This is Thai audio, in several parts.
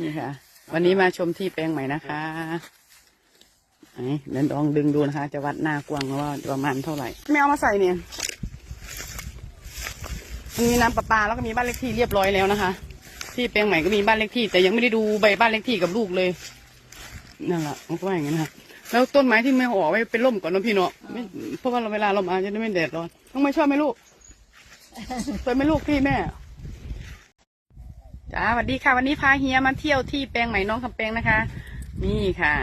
นี่ค่ะ วันนี้มาชมที่แปลงใหม่นะคะไหนเดินลองดึงดูนะคะ จะวัดหน้ากว้างว่าประมาณเท่าไหร่ ไม่เอามาใส่เนี่ยมันมีน้ำประปาแล้วก็มีบ้านเลขที่เรียบร้อยแล้วนะคะ ที่แปลงใหม่ก็มีบ้านเลขที่ แต่ยังไม่ได้ดูใบบ้านเลขที่กับลูกเลยนั่นแหละมันก็ว่าอย่างนั้นะคะแล้วต้นไม้ที่ไม่เอาอไว้เป็นร่มก่อนนะพี่เนาะเพราะว่าเราเวลาเรามาจะได้ไม่แดดร้อนต้องไม่ชอบไหมลูกสวยไหมลูกพี่แม่ จ้าสวัสดีค่ะ วันนี้พาเฮียมาเที่ยวที่แปลงใหม่น้องคำแปลงนะคะ นี่ค่ะ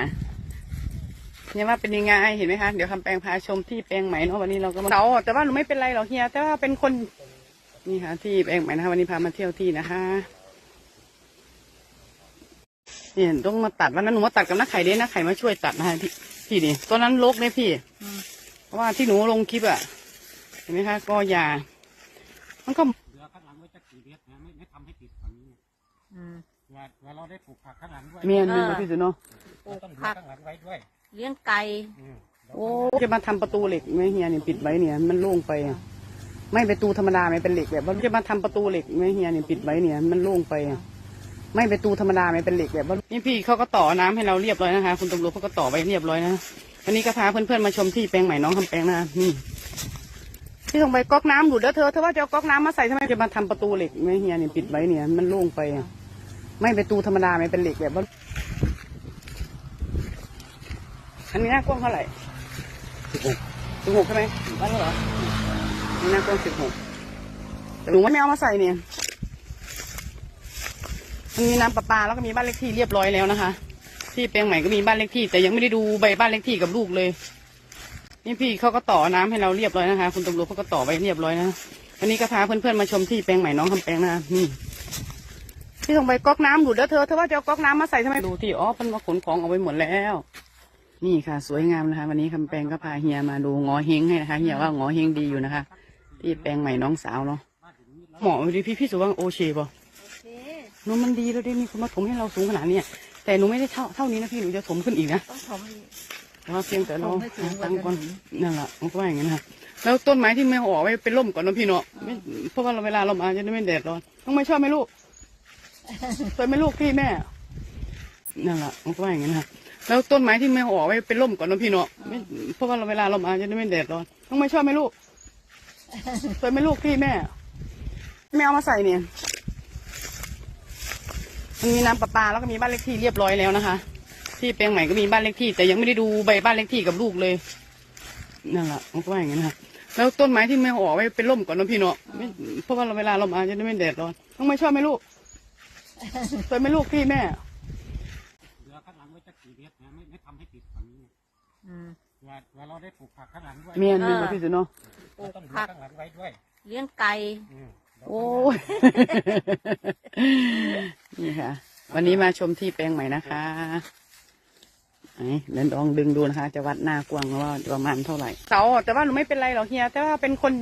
เฮียว่าเป็นยังไงเห็นไหมคะเดี๋ยวคำแปลงพาชมที่แปลงใหม่เนาะวันนี้เราก็มาเสาแต่ว่าหนูไม่เป็นไรหรอกเฮีย แต่ว่าเป็นคนนี่ค่ะ ที่แปลงใหม่นะคะ วันนี้พามาเที่ยวที่นะคะเนี่ยต้องมาตัดวันนั้นหนูมาตัดกับนักไข่เด้นักไข่มาช่วยตัดนะคะพี่พี่นี่ตอนนั้นลกเลยพี่เพราะว่าที่หนูลงคลิปอะเห็นไหมคะก็ยามันก็ ไว้จะกี่เมตรนะไม่ไม่ทำให้ติดฝั่งนี้อืม เผื่อเผื่อเราได้ปลูกผักข้างหลังด้วยเมียนเอเมียอนพี่สุเนาะปลูเรากต้องเหลือผัก ข้างหลังไว้ด้วยเลี้ยงไก่ อืมเดี๋ยวโอ้ จะมาทำประตูเหล็กไหมเฮียเนี่ยปิดไว้เนี่ย มันโล่งไปอะไม่ประตูธรรมดาไหมเป็นเหล็กแบบว่าจะมาทำประตูเหล็กไหมเฮียเนี่ยปิดไว้เนี่ยมันโล่งไปอะไม่ประตูธรรมดาไหมเป็นเหล็กแบบว่านี่พี่เขาก็ต่อน้ำให้เราเรียบร้อยนะคะคุณตำรวจเขาก็ต่อไว้เรียบร้อยนะวันนี้ก็พาเพื่อนๆมาชมที่แปลงใหม่น้องคำแปลงนะนี่ ที่ส่งไปก๊อกน้ำหลุดแล้วเธอเธอว่าจะเอาก๊อกน้ำมาใส่ทำไมจะมาทำประตูเหล็กไหมเฮียเนี่ยปิดไว้เนี่ยมันโล่งไปอะไม่ประตูธรรมดาไหมเป็นเหล็กแบบว่าอันนี้หน้ากว้างเท่าไหร่สิบหกสิบหกใช่ไหมบ้านเหรอนี่น่ากว้างสิบหกแต่หนูไม่เอามาใส่เนี่ยมันมีน้ำประปาแล้วก็มีบ้านเลขที่เรียบร้อยแล้วนะคะ ที่แปลงใหม่ก็มีบ้านเลขที่ แต่ยังไม่ได้ดูใบบ้านเลขที่กับลูกเลย นี่พี่เขาก็ต่อน้ำให้เราเรียบร้อยนะคะ คุณตำรวจเขาก็ต่อไว้เรียบร้อยนะวันนี้ก็พาเพื่อนๆมาชมที่แปลงใหม่น้องคำแปลงนะคะนี่ที่ส่งไปก๊อกน้ำหลุดแล้วเธอเธอว่าจะเอาก๊อกน้ำมาใส่ทำไมดูที่อ๋อเพิ่นมาขนของเอาไว้หมดแล้ว นี่ค่ะ สวยงามนะคะ วันนี้คำแปลงก็พาเฮียมาดูงอเฮงให้นะคะเฮียว่างอเฮงดีอยู่นะคะ ที่แปลงใหม่น้องสาวเนาะเหมาะดีพี่พี่สุว่างโอเคป่ะโอเคหนูมันดีแล้วได้มีคนมาถมให้เราสูงขนาดเนี้ยแต่หนูไม่ได้เท่าเท่านี้นะพี่หนูจะถมขึ้นอีกนะต้องทำอีกแต่ ว่าเพียงแต่เราถมให้สูงหากว่าตังค์ก่อนเดิมนั่นแหละมันก็ว่าอย่างนั้นค่ะแล้วต้นไม้ที่ไม่เอาออกไว้เป็นร่มก่อนนะพี่เนาะไม่เพราะว่าเวลาเรามาจะได้ไม่แดดร้อนต้องไม่ชอบไหมลูกสวยไหมลูกพี่แม่นั่นแหละมันก็ว่าอย่างนั้นค่ะแล้วต้นไม้ที่ไม่เอาออกไว้เป็นร่มก่อนนะพี่เนาะไม่เพราะว่าเวลาเรามาจะได้ไม่แดดร้อนต้องไม่ชอบไหมลูกสวยไหมลูกพี่แม่ไม่เอามาใส่เนี่ยมันมีน้ำประปาแล้วก็มีบ้านเลขที่เรียบร้อยแล้วนะคะ ที่แปลงใหม่ก็มีบ้านเลขที่ แต่ยังไม่ได้ดูใบบ้านเลขที่กับลูกเลยนั่นแหละมันก็ว่าอย่างนั้นค่ะแล้วต้นไม้ที่ไม่เอาออกไว้เป็นร่มก่อนนะพี่เนาะไม่เพราะว่าเวลาเรามาจะได้ไม่แดดร้อนต้องไม่ชอบไหมลูกสวยไหมลูกพี่แม่เหลือข้างหลังไว้จะกี่เมตรนะไม่ไม่ทำให้ติดฝั่งนี้อืมเผื่อเผื่อเราได้ปลูกผักข้างหลังด้วยเมียนเมียนพี่สุเนาะปลูเรากต้องเหลือผักข้างหลังไว้ด้วย เลี้ยงไก่อืมเดี๋ยวโอ้ยนี่ค่ะ วันนี้มาชมที่แปลงใหม่นะคะไหน เดินลองดึงดูนะคะ จะวัดหน้ากว้างว่าประมาณเท่าไหร่เสาแต่ว่าหนูไม่เป็นไรหรอกเฮีย แต่ว่าเป็นคน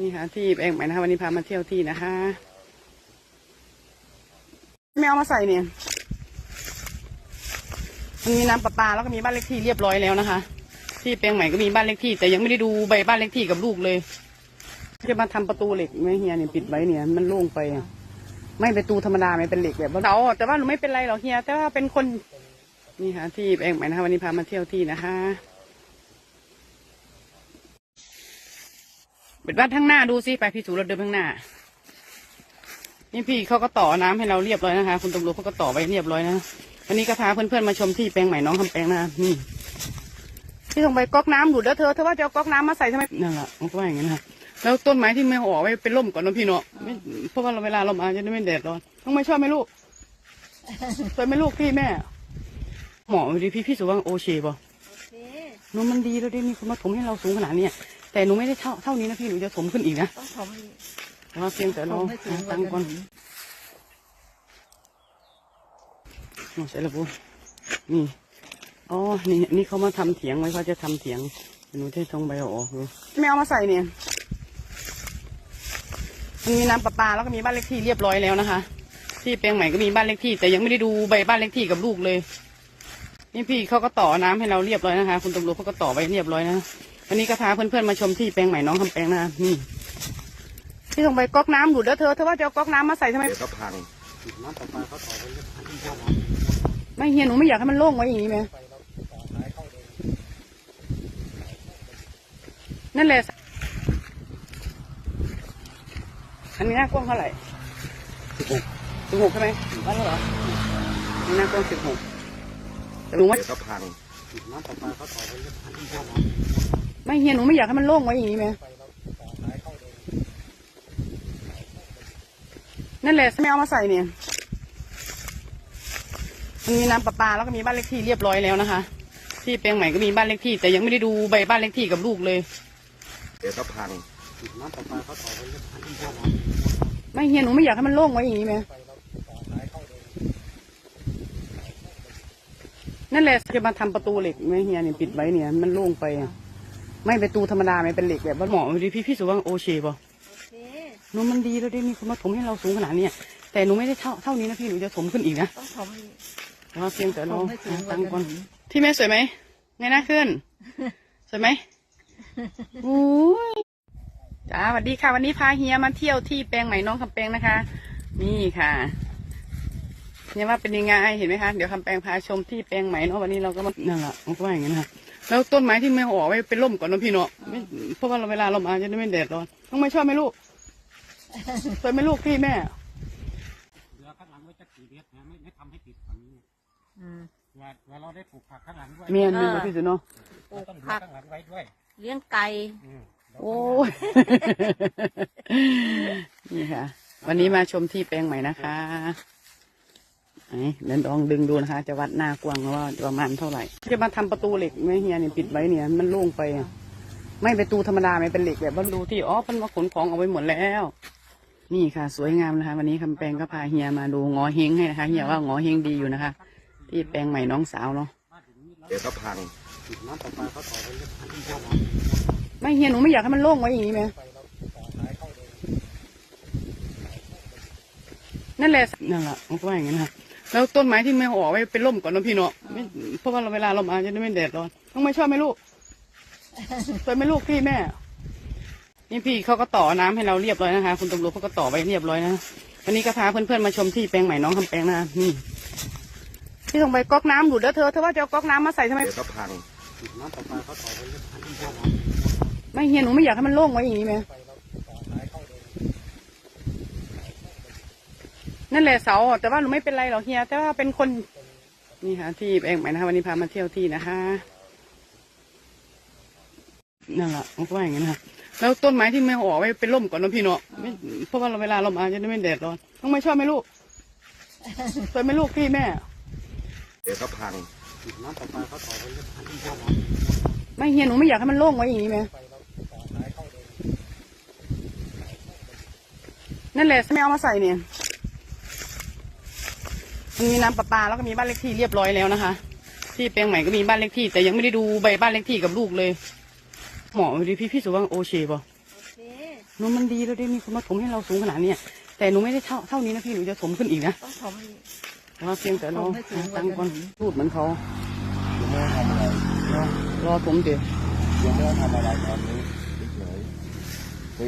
นี่ค่ะ ที่แปลงใหม่นะคะวันนี้พามาเที่ยวที่นะคะ ไม่เอามาใส่เนี่ยมันมีน้ำประปาแล้วก็มีบ้านเลขที่เรียบร้อยแล้วนะคะ ที่แปลงใหม่ก็มีบ้านเลขที่ แต่ยังไม่ได้ดูใบบ้านเลขที่กับลูกเลยจะมาทำประตูเหล็กไหมเฮียเนี่ยปิดไว้เนี่ยมันโล่งไปอะไม่ประตูธรรมดาไหมเป็นเหล็กแบบว่าเสาแต่ว่าหนูไม่เป็นไรหรอกเฮีย แต่ว่าเป็นคน นี่ค่ะที่แปลงใหม่นะคะวันนี้พามาเที่ยวที่นะคะเปิดบ้านข้งหน้าดูสิไปพี่สูราเดินข้างหน้า นี่พี่เขาก็ต่อน้ำให้เราเรียบร้อยนะคะ คุณตำรวจเขาก็ต่อไว้เรียบร้อยนะวันนี้ก็พาเพื่อนๆมาชมที่แปลงใหม่น้องคำแปลงนะนี่ที่ส่งไปก๊อกน้ำหลุดแล้วเธอเธอว่าจะเอาก๊อกน้ำมาใส่ทำไมนั่นแหละมันก็ว่าอย่างนั้นค่ะแล้วต้นไม้ที่ไม่เออกไว้เป็นร่มก่อนนะพี่เนาะเพราะว่าเวลาเรามาจะได้ไม่แดดร้อนต้องไม่ชอบไหมลูกสวยไหมลูกพี่แม่ เหมาะดีพี่พี่สุว่างโอเคป่ะโอเคหนูมันดีแล้วได้มีคนมาถมให้เราสูงขนาดเนี้ยแต่หนูไม่ได้เท่าเท่านี้นะพี่หนูจะถมขึ้นอีกนะต้องทำอีกแต่ว่าเพียงแต่เราถมให้สูงหากว่าตังค์ก่อนเดิมโอ้ใช่แล้วปุ๊นี่อ๋อนี่นี่เขามาทำเถียงไว้เขาจะทำเถียงหนูจะทงใบเอาออกดูไม่เอามาใส่เนี่ยมันมีน้ำประปาแล้วก็มีบ้านเลขที่เรียบร้อยแล้วนะคะ ที่แปลงใหม่ก็มีบ้านเลขที่ แต่ยังไม่ได้ดูใบบ้านเลขที่กับลูกเลย นี่พี่เขาก็ต่อน้ำให้เราเรียบร้อยนะคะ คุณตำรวจเขาก็ต่อไว้เรียบร้อยนะวันนี้ก็พาเพื่อนๆมาชมที่แปลงใหม่น้องคำแปลงนะนี่พี่ต้องไปก๊อกน้ำดูดแล้วเธอเธอว่าจะเอาก๊อกน้ำมาใส่ทำไมเดี๋ยวก็พังน้ำประปเขาต่อไปเรื่อยไม่เฮียหนูไม่อยากให้มันโล่งไว้อย่างนี้ไหมนั่นแหละ อันนี้หน้ากว้างเท่าไหร่สิบหกสิบหกใช่ไหมบ้านเหรออันนี้หน้ากว้างสิบหก แต่หนูว่าเดี๋ยวก็พังน้ำประปาเขาต่อไปเรื่อยไม่เฮียหนูไม่อยากให้มันโล่งไว้อย่างนี้ไหมนั่นแหละไม่เอามาใส่เนี่ยมันมีน้ำประปาแล้วก็มีบ้านเลขที่เรียบร้อยแล้วนะคะ ที่แปลงใหม่ก็มีบ้านเลขที่ แต่ยังไม่ได้ดูใบบ้านเลขที่กับลูกเลย เดี๋ยวก็พังๆน้ำประปาเขาต่อไปเรื่อยไม่เฮียหนูไม่อยากให้มันโล่งไว้อย่างนี้ไหม นั่นแหละจะมาทำประตูเหล็กไหมเฮียเนี่ยปิดไว้เนี่ย มันโล่งไปอะไม่ประตูธรรมดาไม่เป็นเหล็กแบบว่าเหมาะดีพี่พี่สุว่าโอเคป่ะโอเคหนูมันดีแล้วได้มีคนมาถมให้เราสูงขนาดเนี้ยแต่หนูไม่ได้เท่าเท่านี้นะพี่หนูจะถมขึ้นอีกนะต้องทำอีกแต่ว่าเพียงแต่เราถมให้สูงกว่าตั้งก่อนนี้ที่แม่สวยไหมไงนะขึ้นสวยไหมโอ้ยจ้าสวัสดีค่ะ วันนี้พาเฮียมาเที่ยวที่แปลงใหม่น้องคำแปลงนะคะ นี่ค่ะ เฮียว่าเป็นยังไงเห็นไหมคะเดี๋ยวคำแปลงพาชมที่แปลงใหม่เนาะวันนี้เราก็มานั่นแหละมันก็ว่าอย่างนี้นะคะแล้วต้นไม้ที่ไม่เอาออกไว้เป็นร่มก่อนเนาะพี่เนาะไม่เพราะว่าเราเวลาเรามาจะได้ไม่แดดร้อนต้องไม่ชอบไหมลูกสวยไหมลูกพี่แม่เรือข้างหลังไว้จะกี่เมตรนะไม่ไม่ทำให้ติดฝั่งนี้อืมเว่าว่าเราได้ปลูกผักข้างหลังด้วยเมียนดีกว่าพี่สุดเนาะปลูกต้องดูผักข้างหลังไว้ด้วย เลี้ยงไก่อืมโอ้ยนี่ค่ะ วันนี้มาชมที่แปลงใหม่นะคะไหน เดี๋ยวลองดึงดูนะคะ จะวัดหน้ากว้างว่าประมาณเท่าไหร่ จะมาทำประตูเหล็กไหมเฮียเนี่ยปิดไว้เนี่ยมันโล่งไปอะไม่ประตูธรรมดาไม่เป็นเหล็กแบบว่าดูที่อ๋อเพันมาขนของเอาไว้หมดแล้ว นี่ค่ะ สวยงามนะคะ วันนี้คำแปลงก็พาเฮียมาดูงอเฮงให้นะคะเฮียว่างอเฮงดีอยู่นะคะ ที่แปลงใหม่น้องสาวเนาะเดี๋ยวก็พังน้ำประปาเขาต่อไปเรื่อยไม่เฮียหนูไม่อยากให้มันโล่งไว้อย่างนี้ไหมนั่นแหละนั่นแหละมันก็ว่าอย่างนี้นะคะ แล้วต้นไม้ที่ไม่เอาออกไว้เป็นร่มก่อนเนาะพี่เนาะไม่เพราะว่าเราเวลาเรามาจะได้ไม่แดดร้อนต้องไม่ชอบไหมลูกสวยไหมลูกพี่แม่ นี่พี่เขาก็ต่อน้ำให้เราเรียบร้อยนะคะ คุณตำรวจเขาก็ต่อไว้เรียบร้อยนะวันนี้ก็พาเพื่อนๆมาชมที่แปลงใหม่น้องคำแปลงนะนี่พี่ต้องไปก๊อกน้ำดูดแล้วเธอเธอว่าจะเอาก๊อกน้ำมาใส่ทำไม เดี๋ยวก็พังน้ำประปาเขาต่อไปเรื่อยไม่เฮียหนูไม่อยากให้มันโล่งไว้อย่างนี้ไหม นั่นแหละเสาอะแต่ว่าหนูไม่เป็นไรหรอกเฮีย แต่ว่าเป็นคน นี่ค่ะ ที่แปลงใหม่นะคะวันนี้พามาเที่ยวที่นะคะนั่นแหละมันก็ว่าอย่างนี้นะคะแล้วต้นไม้ที่ไม่เอาออกไว้เป็นร่มก่อนเนาะพี่เนาะไม่เพราะว่าเราเวลาเรามาจะได้ไม่แดดร้อนต้องไม่ชอบไหมลูกสวยไหมลูกพี่แม่ เดี๋ยวก็พังๆน้ำประปาเขาต่อไปเรื่อยไม่เฮียหนูไม่อยากให้มันโล่งไว้อย่างนี้ไหมนั่นแหละไม่เอามาใส่เนี่ย มันมีน้ำประปาแล้วก็มีบ้านเลขที่เรียบร้อยแล้วนะคะ ที่แปลงใหม่ก็มีบ้านเลขที่ แต่ยังไม่ได้ดูใบบ้านเลขที่กับลูกเลยเหมาะดีพี่พี่สุว่าโอเคป่ะโอเคหนูมันดีแล้วได้มีคนมาถมให้เราสูงขนาดเนี้ยแต่หนูไม่ได้เท่าเท่านี้นะพี่หนูจะถมขึ้นอีกนะต้องทำอีกแต่ว่าเพียงแต่เราถมให้สูงกว่าตั้งก่อนนี้พูดเหมือนเขายังไม่ได้ทำอะไรรอรอผมเดี๋ยวยังไม่ได้ทำอะไรตอนนี้เฉยๆไป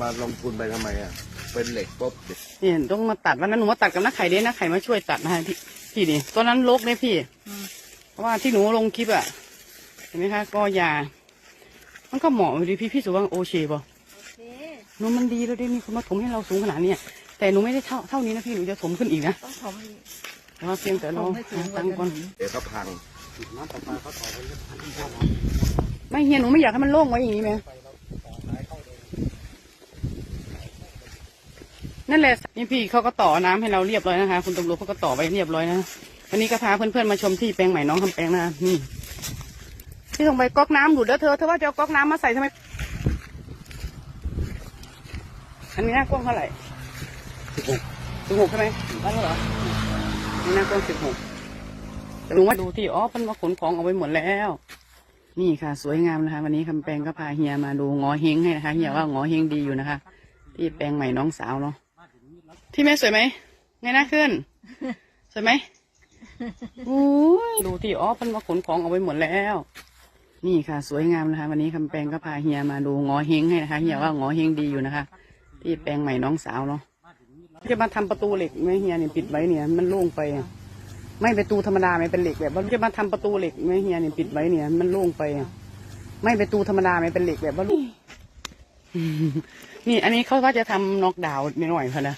มาลงทุนไปทำไมอะ เป็นเหล็กปุ๊บเดี๋ยวเนี่ยต้องมาตัดวันนั้นหนูมาตัดกับนักไข่เด้นักไข่มาช่วยตัดนะฮะพี่พี่ดิตอนนั้นลกเนี่ยพี่อืมเพราะว่าที่หนูลงคลิปอะเห็นไหมคะก็ยา มันก็เหมาะดีพี่พี่สุว่าโอเคป่ะโอเคหนูมันดีแล้วได้มีคนมาถมให้เราสูงขนาดเนี้ยแต่หนูไม่ได้เท่าเท่านี้นะพี่หนูจะถมขึ้นอีกนะต้องทำอีกแต่ว่าเพียงแต่เราถมให้สูงกว่าตั้งก่อนนี้เดี๋ยวก็พังน้ำประปาเขาต่อไปเรื่อยไม่เฮียหนูไม่อยากให้มันโล่งไว้อย่างนี้ไหม นั่นแหละนี่พี่เขาก็ต่อน้ำให้เราเรียบร้อยนะคะ คุณตำรวจเขาก็ต่อไว้เรียบร้อยนะวันนี้ก็พาเพื่อนๆมาชมที่แปลงใหม่น้องคำแปลงนะนี่พี่ต้องไปก๊อกน้ำดูดแล้วเธอเธอว่าจะเอาก๊อกน้ำมาใส่ทำไมอันนี้หน้ากว้างเท่าไหร่สิบหกสิบหกใช่ไหมบ้านเหรอนนี้หน้ากว้างสิบหกแต่หนูว่าดูที่อ๋อเพันมาขนของเอาไว้หมดแล้ว นี่ค่ะ สวยงามนะคะ วันนี้คำแปลงก็พาเฮียมาดูงอเฮงให้นะคะเฮียว่างอเฮงดีอยู่นะคะ ที่แปลงใหม่น้องสาวเนาะ ที่แม่สวยไหมไงนะขึ้น สวยไหมโอ้ดูที่อ๋อพันมาขนของเอาไว้หมดแล้ว นี่ค่ะ สวยงามนะคะ วันนี้คำแปลงก็พาเฮียมาดูงอเฮงให้นะคะเฮียว่างอเฮงดีอยู่นะคะ ที่แปลงใหม่น้องสาวเนาะจะมาทำประตูเหล็กไหมเฮียเนี่ยปิดไว้เนี่ย มันโล่งไป ไม่ประตูธรรมดาไม่เป็นเหล็กแบบว่าจะมาทำประตูเหล็กไหมเฮียเนี่ยปิดไว้เนี่ย มันโล่งไป ไม่ประตูธรรมดาไม่เป็นเหล็กแบบว่านี่อันนี้เขาว่าจะทำน็อกดาวน์นิดหน่อยค่ะนะ